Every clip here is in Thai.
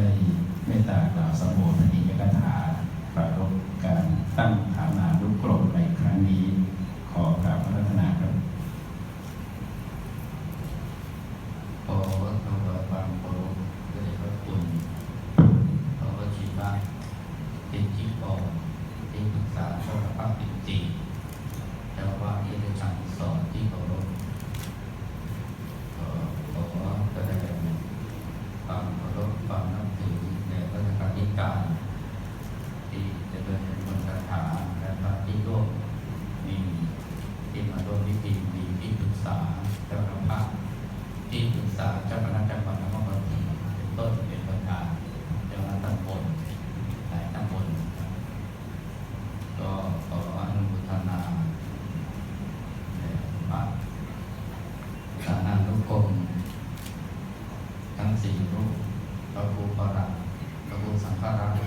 ได้เมตตากล่าวสมโภชนิยกถาปรารบการตั้งฐานานุกรมในครั้งนี้ ขอกราบพระรัตนาครับ ขอถวายความเคารพแด่พระคุณพระวชิระเป็นที่ปอที่ปรึกษาเจ้าพระปิติเจ้าว่าที่ได้สั่งสอนที่เคารพขอขอแสดงความเคารพความนับถือแด่พระธรรมธิการ ที่จะเป็นมนต์คาถาและพระที่ร่วมมีที่ มาร่วมพิธีมีที่ปรึกษาเจ้าพระพักที่ปรึกษาเจ้าคณะจังหวัดนครปฐมเป็นต้นเป็นประธานเจ้าคณะตำบลหลายตำบลนะครับก็ขออนุโมทนาแด่พระสานานุกรมทั้งสี่รูปพระครูประหลัดพระครูสังฆรักษ์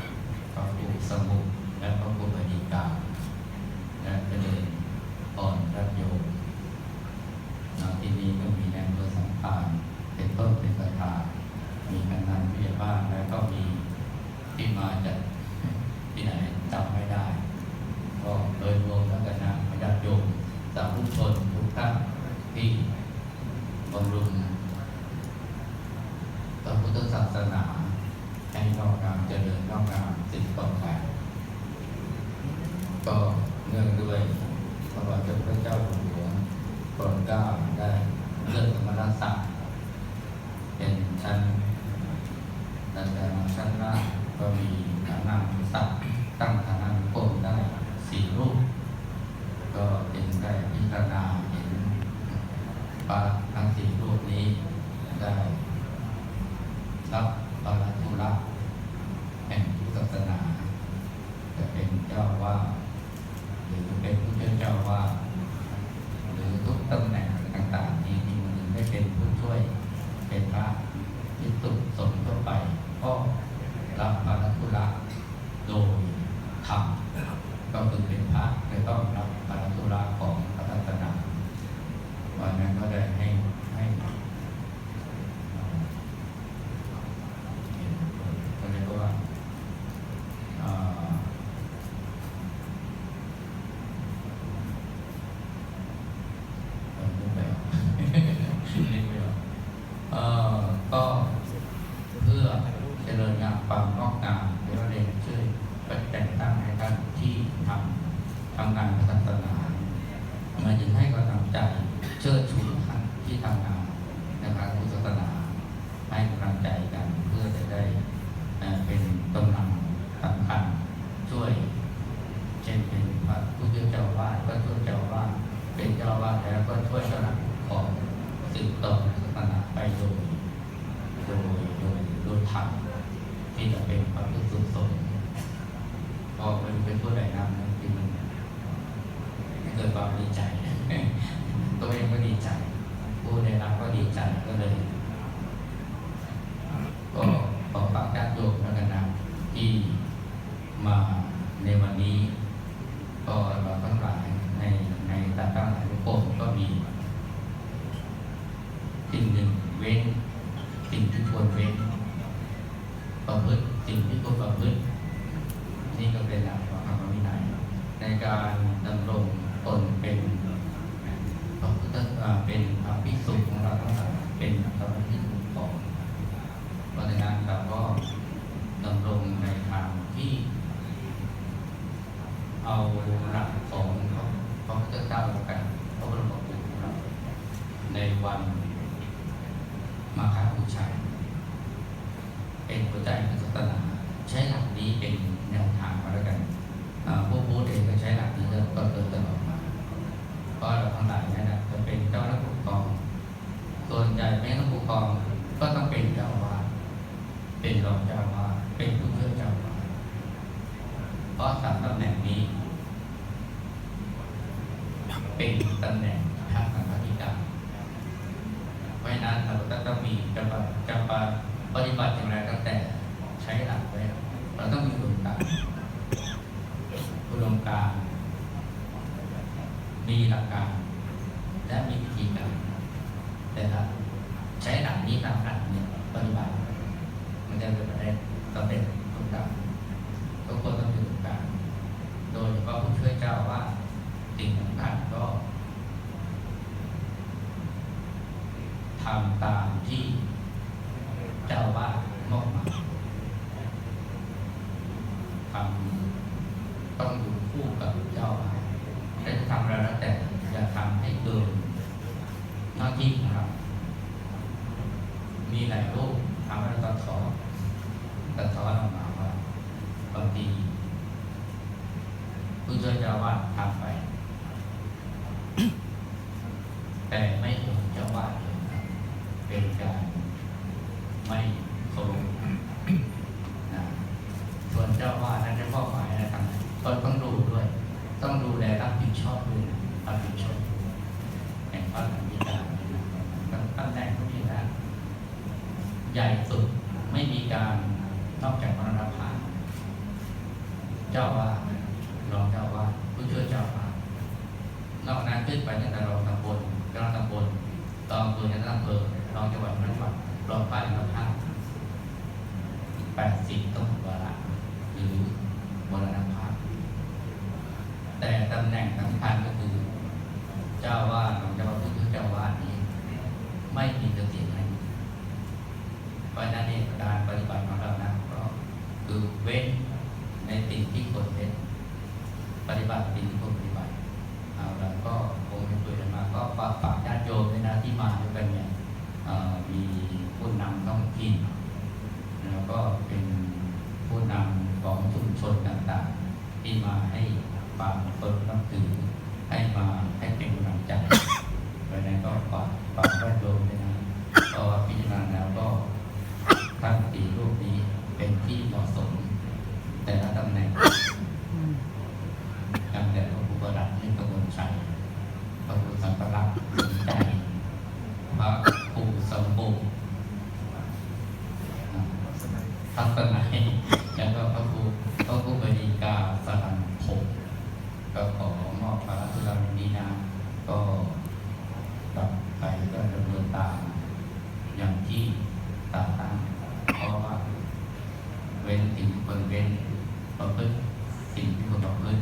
พระครูสมุทรและพระครูบดีกาและเจริญอ่อนรัตโยม นาที่นี้ก็มีแนวเบอร์สัมพันธ์เป็นต้นเป็นประธานมีกำนันผู้ใหญ่บ้านแล้วก็มีที่มาจากที่ไหนจำไม่ได้ ก็โดยรวมแล้วกันนะญาติโยมสาธุชนทุกท่านที่บำรุงพระพุทธศาสนาให้งอกงามเจริญ งงามสิ่งต่อไปก็เนื่องด้วยพระบาทสมเด็จพระเจ้าอยู่หัวโปรดเกล้าได้เลื่อนสมณศักดิ์เป็นชั้นดันดาชั้นล่างก็มีฐานะศักดิ์ตั้งฐานะโกมได้สี่รูป ก็เป็นได้พิจารณาเห็นปาทั้งสี่รูปนี้ได้รับปาราธุระแห่ง ศาสนา จะเป็นเจ้าว่าหรือเป็นผู้ช่วยเจ้าว่าหรือทุกตำแหน่งต่างๆนี้ที่มันไม่เป็นผู้ช่วยเป็นพระที่สุดสมทั่วไป ก็รับภาระธุระโดยธรรมก็คือเป็นพระจะต้องรับภาระธุระของพระศาสนาวันนั้นก็ได้ให้ให้เอ่อเห็นก็เรียกว่าเอ่อ เออนึกไม่ออกนึกไม่ออกเอ่อก็เพื่อเจ ริญงานความงอกงามเดี๋ยวเราเรียนช่วยแต่งตั้งให้ท่านที่ทำทำงานศาสนาหมายถึงให้กำลังใจเชิดชูท่านที่ทำงานในทางพุทธศาสนา ให้กำลังใจกันเพื่อจะได้เอ่อเป็นกำลังสำคัญช่วย เช่นเป็นพระผู้ช่วยเจ้าอาวาดก็ช่วยเจ้าอาวาดเป็นเจ้าอาวาดแล้วก็ช่วยสนับของสืบต่อศาสนาไปโดยโดยโดยโดยธรรมที่จะเป็นพระพุทธสุสงฆ์ก็ เป็นผู้ใดนำนะที่มันเกิดความดีใจตัวเองก็ดีใจ ผู้ได้รับก็ดีใจก็เลยก็ขอฝากญาติโยมแล้วกันนะที่มาในวันนี้ ก็เราทั้งหลายในในตาตั้งหลายทุกคนก็มีสิ่งหนึ่งเว้น ก็เป็นหลักของธรรมวินัยในการดำรงตนเป็นพระพุทธเป็นพระภิกษุของเราทั้งหลายเป็นพระภิกษุของเพราะฉะนั้นเราก็ดำรงในทางที่ เอาหลักของพระพุทธเจ้ากันพระบรมครูของเราในวันมาฆบูชาเป็นหัวใจของศาสนา ใช้หลักนี้เป็นแนวทางมาแล้วกันอ่าผู้พูดเองก็ใช้หลักนี้แล้วก็เติมตลอดมาเพราะเราทั้งหลายนี่นะจะเป็นเจ้าหน้าที่ปกครองส่วนใหญ่แม่ต้องปกครองก็ต้องเป็นเจ้าวาเป็นรองเจ้าวาเป็นผู้ช่วยเจ้าวาเพราะสามตำแหน่งนี้ เป็นตำแหน่งทางการธิการเพราะฉะนั้นเราก็ต้องมีจะปะจะปะปฏิบัติอย่างไรตั้งแต่ ใช้หลักไว้เราต้องมีอุดมการอุดมการมีหลักการ และมีวิธีการแต่ถ้าใช้หลักนี้ตามหลักเนี่ยปฏิบัติมันจะเป็นประเด็นสำเร็จทุกอย่างทุกคนต้องอยู่ตรงกางโดยเฉพาะผู้ช่วยเจ้าว่าสิ่งสำคัญก็ทำตามที่เจ้าว่ามอบหมาย ทำต้องอยู่คู่กับเจ้าว่าและจะทำอะไรแล้วแต่อย่าทำให้เกินหน้าที่ของเรามีหลายรูปทำให้ตัดท้อตัดท้อนออกมาว่าบางทีผู้ช่วยเจ้าวาดทำไป แต่ไม่เห็นเจ้าวาดเลยครับเป็นการไม่เคารพนะส่วนเจ้าอาวาดนั้นได้มอบหมายอะไรทำก็ต้องดูด้วย ต้องดูแลรับผิดชอบด้วยนะรับผิดชอบแห่งพระธรรมิกานะครับตำแหน่งพวกนี้นะ ใหญ่สุดไม่มีการนอกจากมรณภาพเจ้าว่ารองเจ้าว่าผู้ช่วยเจ้าว่านอกนั้นขึ้นไปตั้งแต่รองตำบลรองตำบลตองอำเภอยันอำเภอรองจังหวัดมรณภาพรองป้ายมรณภาพแปดสิบต้องวาระหรือมรณภาพ แต่ตำแหน่งสำคัญก็คือ เจ้าว่ารองเจ้าผู้ช่วยเจ้าว่านี้ ไม่มีเกษีย เพราะนั้นเองการปฏิบัติของเรานะก็คือเว้นในสิ่งที่ควรเว้นปฏิบัติสิ่งที่ควรปฏิบัติเอาละก็คงจะคุยกันมาก็ฝากฝากญาติโยมด้วยนะที่มาด้วยกันเนี่ยมีผู้นำต้องกินแล้วก็เป็นผู้นำของชุมชนต่างๆ ที่มาให้ความเคารพนับถือให้มาให้เป็นกำลังใจเพราะนั้นก็ฝากฝากญาติโยมด้วยนะ ก็พิจารณาแล้วก็ทั้งสี่รูปนี้เป็นที่เหมาะสม แต่ละตำแหน่งตั้งแต่พระบุปรัตน์ให้กระบวนชัยพระบุสัมปรักษ์สนใจพระปู่สมบูรณ์ ทัศนัยแล้วก็พระครูพระครูบดีกาสรันพงศ์ก็ขอมอบพระราชดำนี้นะก็กลับไปก็ดำเนินตามอย่างที่ตาตั้งเพราะว่า เว้นสิ่งที่ควรเว้นประพฤติสิ่งที่ควรประพฤติ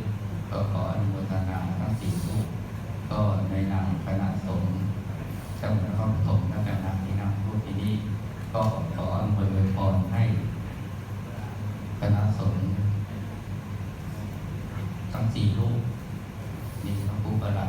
ก็ขออนุโมทนาทั้งสี่รูปก็ในนามคณะสงฆ์เจ้าพระข้อสงฆ์และคณะที่นำรูปที่นี้ก็ขออนุโมทนาพรให้คณะสงฆ์ ทั้งสี่รูปมีพระผู้ประหลัด